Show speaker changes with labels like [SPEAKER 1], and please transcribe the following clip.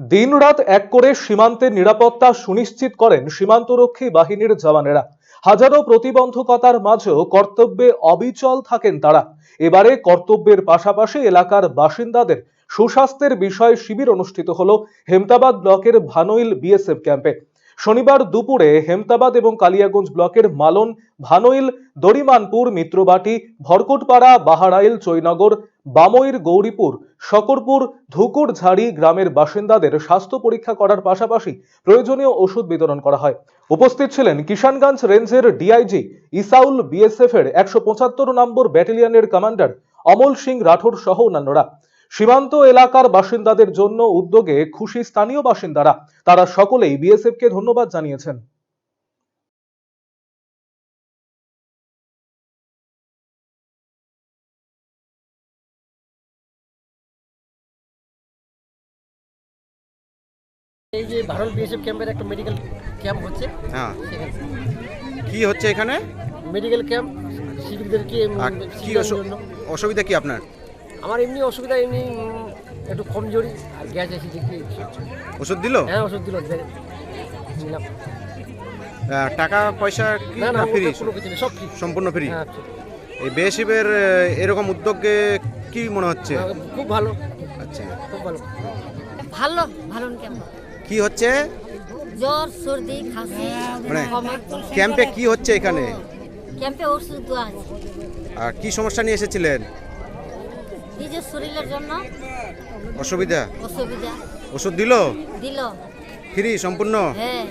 [SPEAKER 1] দিনরাত এক করে সীমান্তের নিরাপত্তা সুনিশ্চিত করেন সীমান্তরক্ষী বাহিনীর জওয়ানেরা। হাজারো প্রতিবন্ধকতার মাঝেও কর্তব্যে অবিচল থাকেন তারা। এবারে কর্তব্যের পাশাপাশি এলাকার বাসিন্দাদের সুস্বাস্থ্যের বিষয়ে শিবির অনুষ্ঠিত হলো হেমতাবাদ ব্লকের ভানইল বিএসএফ ক্যাম্পে। শনিবার দুপুরে হেমতাবাদ এবং কালিয়াগঞ্জ ব্লকের মালন ভানইল দড়িমানপুর, মিত্রবাটি, ভরকুটপাড়া, বাহারাইল চৈনগর বামইর গৌরীপুর শকরপুর ধুকুরঝাড়ি গ্রামের বাসিন্দাদের স্বাস্থ্য পরীক্ষা করার পাশাপাশি প্রয়োজনীয় ওষুধ বিতরণ করা হয়। উপস্থিত ছিলেন কিষানগঞ্জ রেঞ্জের ডিআইজি ইসাউল বিএসএফ এর একশো পঁচাত্তর নম্বর ব্যাটালিয়নের কমান্ডার অমল সিং রাঠোর সহ অন্যান্যরা। সীমান্ত এলাকার বাসিন্দাদের জন্য উদ্যোগে খুশি স্থানীয় বাসিন্দারা। তারা সকলেই বিএসএফ কে ধন্যবাদ জানিয়েছেন।
[SPEAKER 2] এই যে ভারত বিএসএফ ক্যাম্পের একটা মেডিকেল ক্যাম্প হচ্ছে।
[SPEAKER 3] হ্যাঁ। কি হচ্ছে এখানে?
[SPEAKER 2] মেডিকেল ক্যাম্প শিবিরদেরকে
[SPEAKER 3] আর কি
[SPEAKER 2] চিকিৎসার
[SPEAKER 3] অসু-
[SPEAKER 2] জন্য?
[SPEAKER 3] অসুবিধা কি আপনার?
[SPEAKER 2] আমার এমনি অসুবিধা এমনি উম, একটু কমজোরি আর গ্যাস আছে দেখি।
[SPEAKER 3] ওষুধ দিল?
[SPEAKER 2] হ্যাঁ ওষুধ দিল নিলাম।
[SPEAKER 3] আহ, টাকা পয়সা কি
[SPEAKER 2] না না
[SPEAKER 3] ফ্রি
[SPEAKER 2] ওটা কোনো কিছু নেই সব ফ্রি
[SPEAKER 3] সম্পূর্ণ ফ্রি
[SPEAKER 2] হ্যাঁ ঠিক।
[SPEAKER 3] এই বেশিবের এরকম উদ্যোগে কি মনে হচ্ছে?
[SPEAKER 2] হ্যাঁ, খুব ভালো।
[SPEAKER 3] আচ্ছা।
[SPEAKER 2] খুব ভালো।
[SPEAKER 4] ভালো ভালো কেমন
[SPEAKER 3] কি হচ্ছে?
[SPEAKER 4] জ্বর সর্দি
[SPEAKER 3] মানে ক্যাম্পে কি হচ্ছে এখানে?
[SPEAKER 4] ক্যাম্পে ওষুধ আছে।
[SPEAKER 3] আর কি সমস্যা নিয়ে এসেছিলেন?
[SPEAKER 4] নিজের শরীরের জন্য।
[SPEAKER 3] অসুবিধা?
[SPEAKER 4] অসুবিধা।
[SPEAKER 3] ওষুধ দিল?
[SPEAKER 4] দিল।
[SPEAKER 3] ফ্রি সম্পূর্ণ?
[SPEAKER 4] হ্যাঁ।